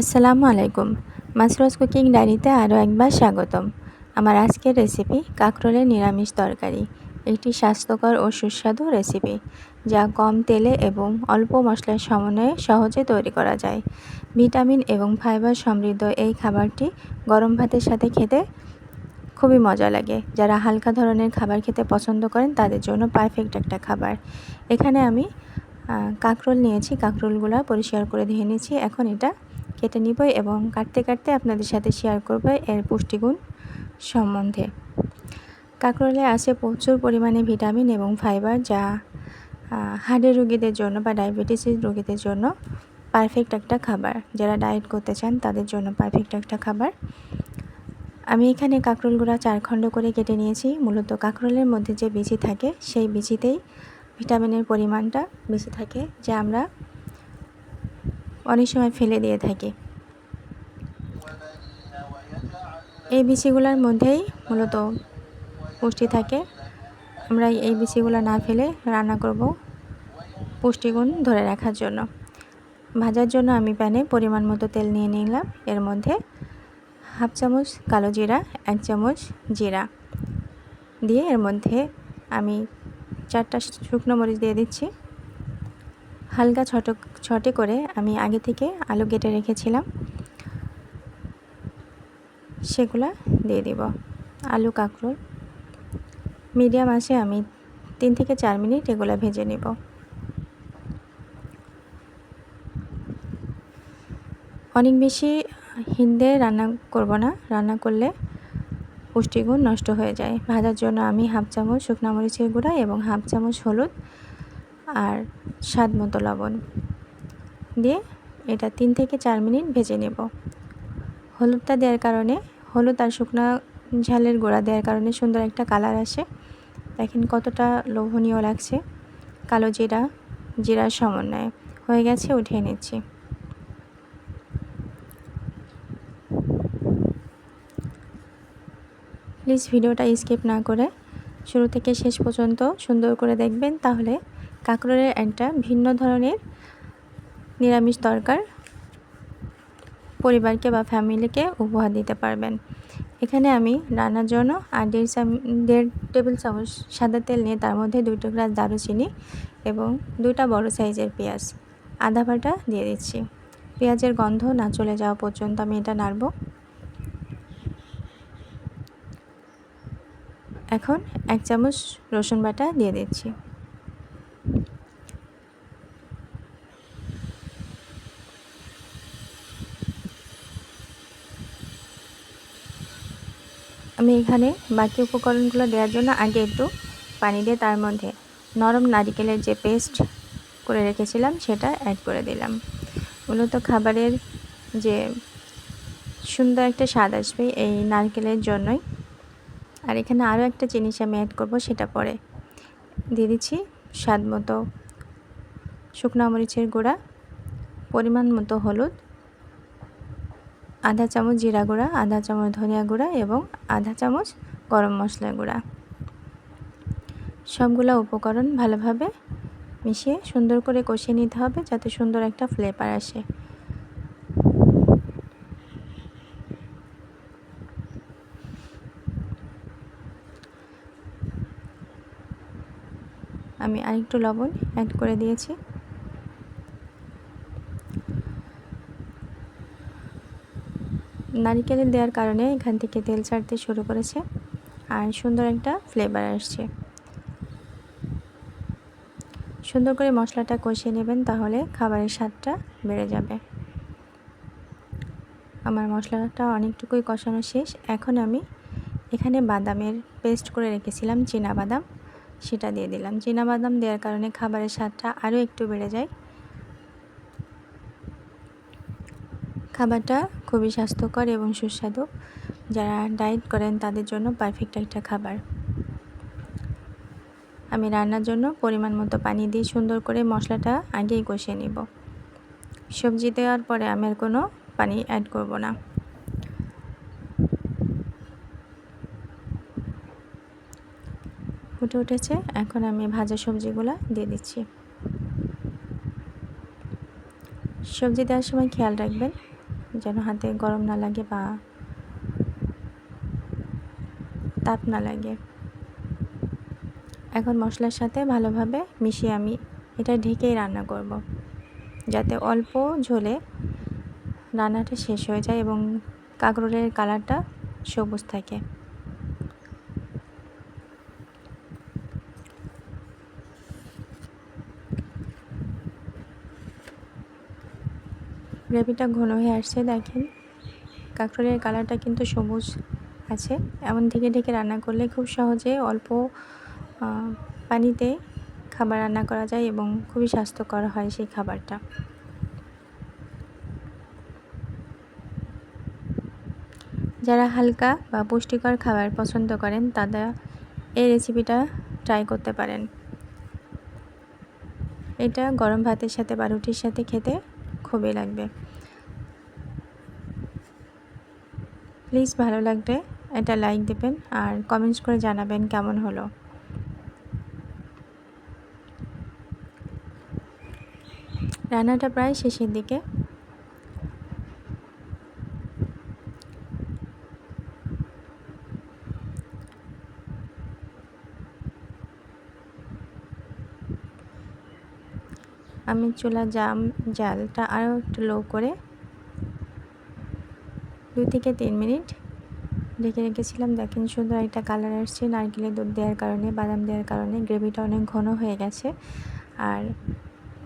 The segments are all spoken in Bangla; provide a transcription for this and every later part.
আসসালামু আলাইকুম। মাসরোজ কুকিং ডায়েরিতে আরও একবার স্বাগতম। আমার আজকের রেসিপি কাঁকরোলের নিরামিষ তরকারি। একটি স্বাস্থ্যকর ও সুস্বাদু রেসিপি, যা কম তেলে এবং অল্প মশলার সমন্বয়ে সহজে তৈরি করা যায়। ভিটামিন এবং ফাইবার সমৃদ্ধ এই খাবারটি গরম ভাতের সাথে খেতে খুবই মজা লাগে। যারা হালকা ধরনের খাবার খেতে পছন্দ করেন, তাদের জন্য পারফেক্ট একটা খাবার। এখানে আমি কাঁকরোল নিয়েছি। কাঁকরোলগুলো পরিষ্কার করে ধুয়ে নিয়েছি। এখন এটা কেটে নিব এবং কাটতে কাটতে আপনাদের সাথে শেয়ার করব এর পুষ্টিগুণ সম্বন্ধে। কাঁকরোলে আছে প্রচুর পরিমাণে ভিটামিন এবং ফাইবার যা হার্টের রোগীদের জন্য বা ডায়াবেটিসের রোগীদের জন্য পারফেক্ট একটা খাবার। যারা ডায়েট করতে চান তাদের জন্য পারফেক্ট একটা খাবার। আমি এখানে কাঁকরোলগুলো চার খণ্ড করে কেটে নিয়েছি। মূলত কাঁকরোলের মধ্যে যে বিচি থাকে, সেই বিচিতেই ভিটামিনের পরিমাণটা বেশি থাকে, যা আমরা অনেক সময় ফেলে দিয়ে থাকি। এই বিচিগুলোর মধ্যেই মূলত পুষ্টি থাকে। আমরা এই বিচিগুলো না ফেলে রান্না করব পুষ্টিগুণ ধরে রাখার জন্য। ভাজার জন্য আমি প্যানে পরিমাণ মতো তেল নিয়ে নিলাম। এর মধ্যে হাফ চামচ কালো জিরা, এক চামচ জিরা দিয়ে এর মধ্যে আমি চারটা শুকনো মরিচ দিয়ে দিচ্ছি। হালকা ছোট, ছটে করে আমি আগে থেকে আলু কেটে রেখেছিলাম। সেগুলা দিয়ে দিব, আলু, কাঁকরোল। মিডিয়াম আছে আমি তিন থেকে চার মিনিট এগুলো ভেজে নেব। অনেক বেশি হিন্দে রান্না করব না, রান্না করলে পুষ্টিগুণ নষ্ট হয়ে যায়। ভাজার জন্য আমি হাফ চামচ শুকনা মরিচের গুঁড়া এবং হাফ চামচ হলুদ আর স্বাদ মতো লবণ। দিয়ে এটা তিন থেকে চার মিনিট ভেজে নেব। হলুদটা দেওয়ার কারণে, হলুদ আর শুকনো ঝালের গোড়া দেওয়ার কারণে সুন্দর একটা কালার আসে। দেখেন কতটা লোভনীয় লাগছে। কালো জিরা, জিরার সমন্বয়ে। হয়ে গেছে, উঠিয়ে নিচ্ছি। প্লিজ ভিডিওটা স্কিপ না করে শুরু থেকে শেষ পর্যন্ত সুন্দর করে দেখবেন, তাহলে কাঁকরোলের একটা ভিন্ন ধরনের নিরামিষ তরকার পরিবারকে বা ফ্যামিলিকে উপহার দিতে পারবেন। এখানে আমি রান্নার জন্য আর দেড় দেড় টেবিল চামচ সাদা তেল নিয়ে তার মধ্যে দুই টুকরা দারুচিনি এবং দুইটা বড় সাইজের পেঁয়াজ আধা বাটা দিয়ে দিচ্ছি। পেঁয়াজের গন্ধ না চলে যাওয়া পর্যন্ত আমি এটা নাড়ব। এখন এক চামচ রসুন বাটা দিয়ে দিচ্ছি। আমি এখানে বাকি উপকরণগুলো দেওয়ার জন্য আগে একটু পানি দিয়ে তার মধ্যে নরম নারিকেলের যে পেস্ট করে রেখেছিলাম, সেটা অ্যাড করে দিলাম। মূলত খাবারের যে সুন্দর একটা স্বাদ আসবে এই নারকেলের জন্যই। আর এখানে আরও একটা জিনিস আমি অ্যাড করব, সেটা পরে দিয়ে দিচ্ছি স্বাদ মতো শুকনো মরিচের গুঁড়া, পরিমাণ মতো হলুদ আধা চামচ জিরা গুঁড়া, আধা চামচ ধনিয়া গুঁড়া এবং আধা চামচ গরম মশলা গুঁড়া। সবগুলো উপকরণ ভালোভাবে মিশিয়ে সুন্দর করে কষিয়ে নিতে হবে যাতে সুন্দর একটা ফ্লেভার আসে। আমি আরেকটু লবণ অ্যাড করে দিয়েছি। নারিকেল দেওয়ার কারণে এখান থেকে তেল ছাড়তে শুরু করেছে। আর সুন্দর একটা ফ্লেভার আসছে। সুন্দর করে মশলাটা কষিয়ে নেবেন তাহলে খাবারের স্বাদটা বেড়ে যাবে। আমার মশলাটা অনেকটুকুই কষানো শেষ। এখন আমি এখানে বাদামের পেস্ট করে রেখেছিলাম বাদাম। সেটা দিয়ে দিলাম। চীনা বাদাম দেওয়ার কারণে খাবারের স্বাদটা আরও একটু বেড়ে যায়। খাবারটা খুবই স্বাস্থ্যকর এবং সুস্বাদু। যারা ডায়েট করেন, তাদের জন্য পারফেক্ট একটা খাবার। আমি রান্নার জন্য পরিমাণ মতো পানি দিয়ে সুন্দর করে মশলাটা আগেই কষিয়ে নিব। সবজি দেওয়ার পরে আমি আর কোনো পানি অ্যাড করব না। ফুটে উঠেছে, এখন আমি ভাজা সবজিগুলো দিয়ে দিচ্ছি। সবজি দেওয়ার সময় খেয়াল রাখবেন যেন হাতে গরম না লাগে বা তাপ না লাগে। এখন মশলার সাথে ভালোভাবে মিশিয়ে আমি এটা ঢেকেই রান্না করব। যাতে অল্প ঝোলে রান্নাটা শেষ হয়ে যায় এবং কাঁকরোলের কালারটা সবুজ থাকে। গ্রেভিটা ঘন হয়ে আসছে, দেখেন। কাঁকরোলের কালারটা কিন্তু সবুজ আছে। এমন থেকে ঢেকে রান্না করলে খুব সহজে অল্প পানিতে খাবার রান্না করা যায় এবং খুবই স্বাস্থ্যকর হয় সেই খাবারটা। যারা হালকা বা পুষ্টিকর খাবার পছন্দ করেন তারা এই রেসিপিটা ট্রাই করতে পারেন। এটা গরম ভাতের সাথে বা রুটির সাথে খেতে খুবই লাগবে। প্লিজ ভালো লাগবে এটা লাইক দেবেন আর কমেন্টস করে জানাবেন কেমন হলো। রান্নাটা প্রায় শেষের দিকে। আমি চুলা জাম, জালটা আরও একটু লো করে দু থেকে তিন মিনিট ঢেকে রেখেছিলাম। দেখেন সুন্দর একটা কালার আসছে। নারকেলের দুধ দেওয়ার কারণে, বাদাম দেওয়ার কারণে গ্রেভিটা অনেক ঘন হয়ে গেছে। আর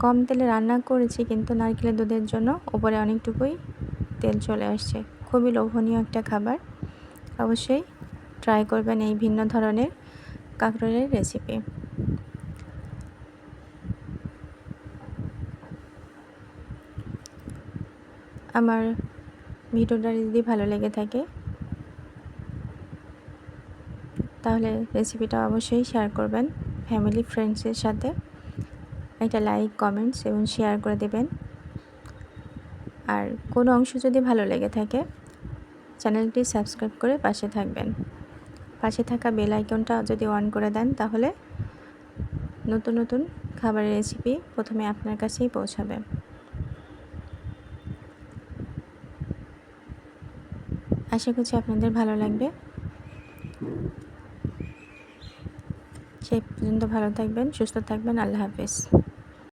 কম তেলে রান্না করেছি কিন্তু নারকেলের দুধের জন্য ওপরে অনেকটুকুই তেল চলে আসছে। খুবই লোভনীয় একটা খাবার। অবশ্যই ট্রাই করবেন এই ভিন্ন ধরনের কাঁকরোলের রেসিপি। আমার ভিডিওটা যদি ভালো লেগে থাকে, তাহলে রেসিপিটা অবশ্যই শেয়ার করবেন ফ্যামিলি ফ্রেন্ডসের সাথে। একটা লাইক কমেন্টস এবং শেয়ার করে দেবেন। আর কোনো অংশ যদি ভালো লেগে থাকে চ্যানেলটি সাবস্ক্রাইব করে পাশে থাকবেন। পাশে থাকা বেল আইকনটা যদি অন করে দেন, তাহলে নতুন নতুন খাবারের রেসিপি প্রথমে আপনার কাছেই পৌঁছাবে। আশা করছি আপনাদের ভালো লাগবে। সেই পর্যন্ত ভালো থাকবেন সুস্থ থাকবেন আল্লাহ হাফেজ।